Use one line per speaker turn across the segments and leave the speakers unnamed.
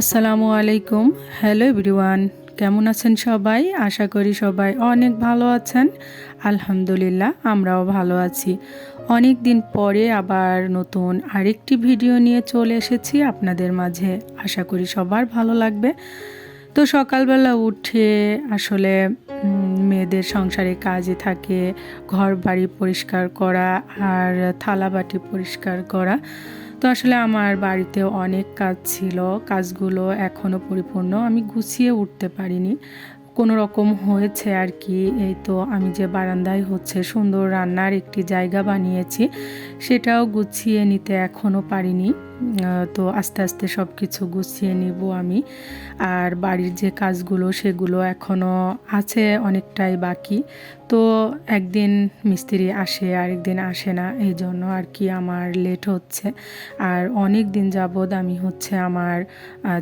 আসসালামু আলাইকুম। Hello everyone কেমন আছেন সবাই? আশা করি সবাই অনেক ভালো আছেন। আলহামদুলিল্লাহ, আমরাও ভালো আছি। অনেক দিন পরে আবার নতুন আরেকটি ভিডিও নিয়ে চলে এসেছি আপনাদের মাঝে। আশা করি সবার ভালো লাগবে। তো সকালবেলা উঠে আসলে মেয়েদের সংসারে কাজে থাকে ঘর বাড়ি পরিষ্কার করা আর থালা বাটি পরিষ্কার করা। তো আসলে আমার বাড়িতে অনেক কাজ ছিল কাজগুলো এখনও পরিপূর্ণ আমি গুছিয়ে উঠতে পারিনি। কোনো রকম হয়েছে আর কি, এই তো আমি যে বারান্দায় হচ্ছে সুন্দর রান্নার একটি জায়গা বানিয়েছি, সেটাও গুছিয়ে নিতে এখনও পারিনি। তো আস্তে আস্তে সব কিছু গুছিয়ে নিব আমি। আর বাড়ির যে কাজগুলো সেগুলো এখনও আছে, অনেকটাই বাকি। তো একদিন মিস্ত্রি আসে, আরেকদিন আসে না, এই জন্য আর কি আমার লেট হচ্ছে। আর অনেক দিন যাবৎ আমি হচ্ছে আমার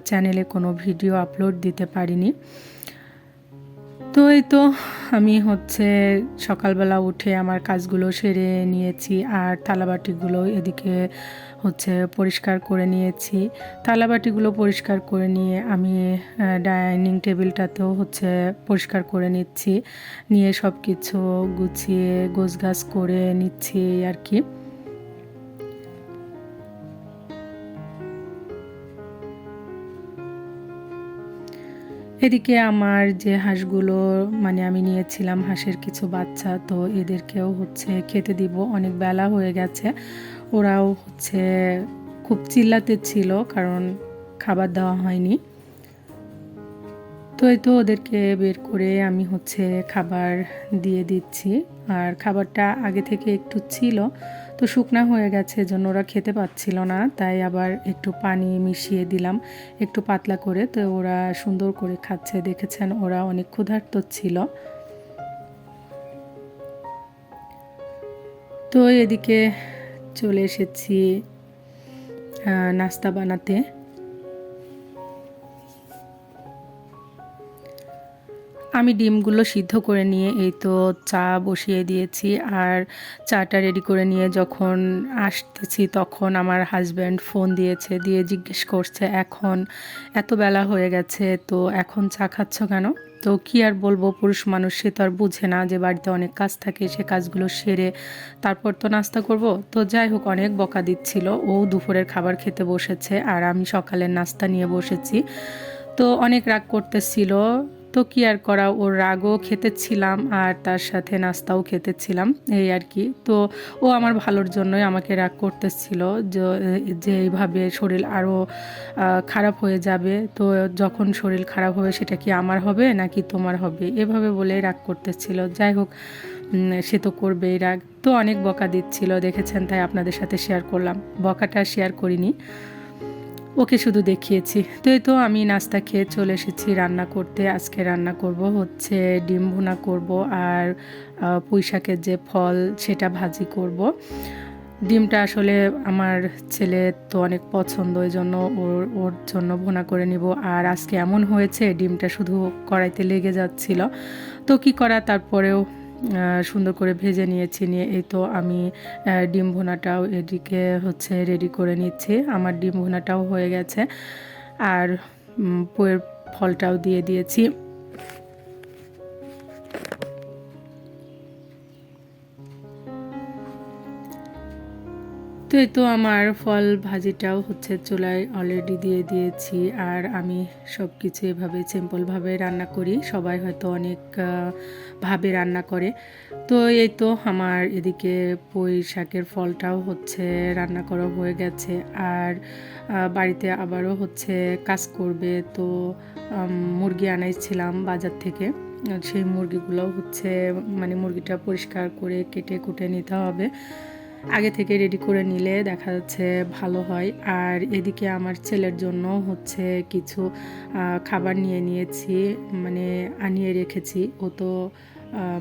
চ্যানেলে কোনো ভিডিও আপলোড দিতে পারিনি। তো এই তো আমি হচ্ছে সকালবেলা উঠে আমার কাজগুলো সেরে নিয়েছি আর থালাবাটিগুলো এদিকে হচ্ছে পরিষ্কার করে নিয়েছি। থালাবাটিগুলো পরিষ্কার করে নিয়ে আমি ডাইনিং টেবিলটাতেও হচ্ছে পরিষ্কার করে নিচ্ছি। নিয়ে সব কিছু গুছিয়ে গোছগাছ করে নিচ্ছি আর কি। এদিকে আমার যে হাঁসগুলো মানে আমি নিয়েছিলাম হাঁসের কিছু বাচ্চা, তো এদেরকেও হচ্ছে খেতে দিব। অনেক বেলা হয়ে গেছে। ওরাও হচ্ছে খুব চিল্লাতে ছিল, কারণ খাবার দেওয়া হয়নি। তো এই তো ওদেরকে বের করে আমি হচ্ছে খাবার দিয়ে দিচ্ছি। আর খাবারটা আগে থেকে একটু ছিল তো শুকনা হয়ে গেছে জন্য ওরা খেতে পাচ্ছিল না। তাই আবার একটু পানি মিশিয়ে দিলাম, একটু পাতলা করে। তো ওরা সুন্দর করে খাচ্ছে, দেখেছেন? ওরা অনেক ক্ষুধার্ত ছিল। তো এদিকে চলে এসেছি নাস্তা বানাতে। আমি ডিমগুলো সিদ্ধ করে নিয়ে এই তো চা বসিয়ে দিয়েছি আর চাটা রেডি করে নিয়ে যখন আসতেছি তখন আমার হাজব্যান্ড ফোন দিয়েছে, দিয়ে জিজ্ঞেস করছে, এখন এত বেলা হয়ে গেছে, তো এখন চা খাচ্ছ কেন? তো কি আর বলব, পুরুষ মানুষ সে তো আর বুঝে না যে বাড়িতে অনেক কাজ থাকে, সে কাজগুলো সেরে তারপর তো নাস্তা করব। তো যাই হোক, অনেক বকা দিচ্ছিল। ও দুপুরের খাবার খেতে বসেছে আর আমি সকালের নাস্তা নিয়ে বসেছি। তো অনেক রাগ করতেছিল। তো কি আর করা, ওর রাগও খেতেছিলাম আর তার সাথে নাস্তাও খেতেছিলাম, এই আর কি। তো ও আমার ভালোর জন্যই আমাকে রাগ করতেছিল যে- এইভাবে শরীর আরও খারাপ হয়ে যাবে। তো যখন শরীর খারাপ হবে সেটা কি আমার হবে নাকি তোমার হবে? এভাবে বলে রাগ করতেছিল। যাই হোক সে তো করবেই রাগ। তো অনেক বকা দিচ্ছিল, দেখেছেন তাই আপনাদের সাথে শেয়ার করলাম। বকাটা শেয়ার করিনি। ওকে শুধু দেখিয়েছি। তো এই তো আমি নাস্তা খেয়ে চলে এসেছি রান্না করতে। আজকে রান্না করব হচ্ছে ডিম ভুনা করব আর আহ, পুঁই শাকের যে ফল সেটা ভাজি করব। ডিমটা আসলে আমার ছেলে তো অনেক পছন্দ ওই জন্য ওর ওর জন্য ভুনা করে নিব। আর আজকে এমন হয়েছে ডিমটা শুধু কড়াইতে লেগে যাচ্ছিল। তো কি করা তারপরেও সুন্দর করে ভেজে নিয়েছি, নিয়ে এই তো আমি ডিম ভোনাটাও এদিকে হচ্ছে রেডি করে নিচ্ছি। আমার ডিম ভোনাটাও হয়ে গেছে। আর বইয়ের ফলটাও দিয়ে দিয়েছি। তো এই তো আমার ফল ভাজিটাও হচ্ছে চুলায় অলরেডি দিয়ে দিয়েছি, আর আমি সব কিছু এভাবে সিম্পলভাবে রান্না করি। সবাই হয়তো অনেক ভাবে রান্না করে। তো এই তো আমার এদিকে পুঁই শাকের ফলটাও হচ্ছে রান্না করা হয়ে গেছে। আর বাড়িতে আবারও হচ্ছে কাজ করবে। তো মুরগি আনাইছিলাম বাজার থেকে। সেই মুরগিগুলো হচ্ছে মানে মুরগিটা পরিষ্কার করে কেটে কুটে নিতে হবে। আগে থেকে রেডি করে নিলে দেখা যাচ্ছে ভালো হয়। আর এদিকে আমার ছেলের জন্য হচ্ছে কিছু খাবার নিয়ে নিয়েছি মানে আনিয়ে রেখেছি। ও তো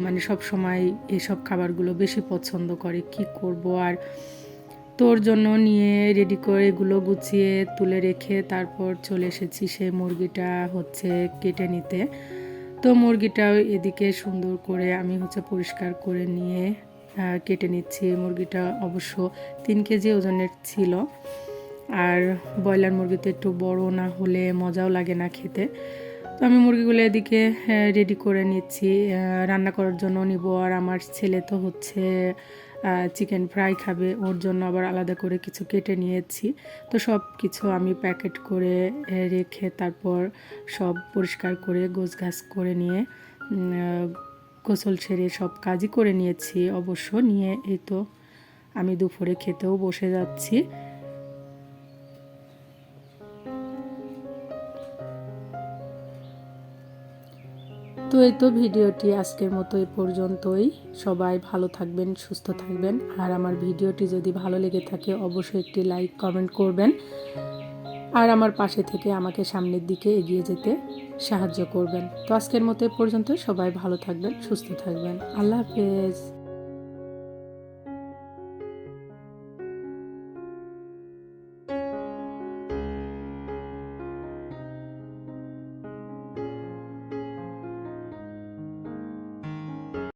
মানে সব সময় এসব খাবারগুলো বেশি পছন্দ করে। কি করব? আর তোর জন্য নিয়ে রেডি করে এগুলো গুছিয়ে তুলে রেখে তারপর চলে এসেছি সেই মুরগিটা হচ্ছে কেটে নিতে। তো মুরগিটাও এদিকে সুন্দর করে আমি হচ্ছে পরিষ্কার করে নিয়ে কেটে নিচ্ছি। মুরগিটা অবশ্য তিন কেজি ওজনের ছিল। আর ব্রয়লার মুরগি তো একটু বড় না হলে মজাও লাগে না খেতে। তো আমি মুরগিগুলো এদিকে রেডি করে নিচ্ছি। রান্না করার জন্য নিব। আর আমার ছেলে তো হচ্ছে চিকেন ফ্রাই খাবে। ওর জন্য আবার আলাদা করে কিছু কেটে নিয়েছি। তো সব কিছু আমি প্যাকেট করে রেখে তারপর সব পরিষ্কার করে, গোছগাছ করে নিয়ে গোসল সেরে সব কাজই করে নিয়েছি, অবশ্য নিয়ে এই তো আমি দুপুরে খেতেও বসে যাচ্ছি। তো এই তো ভিডিওটি আজকের মতো এই পর্যন্তই। সবাই ভালো থাকবেন, সুস্থ থাকবেন। আর আমার ভিডিওটি যদি ভালো লেগে থাকে, অবশ্যই একটি লাইক, কমেন্ট করবেন। আর আমার পাশে থেকে আমাকে সামনের দিকে এগিয়ে যেতে সাহায্য করবেন। তো আজকের মতো পর্যন্ত সবাই ভালো থাকবেন, সুস্থ থাকবেন। আল্লাহ হাফেজ।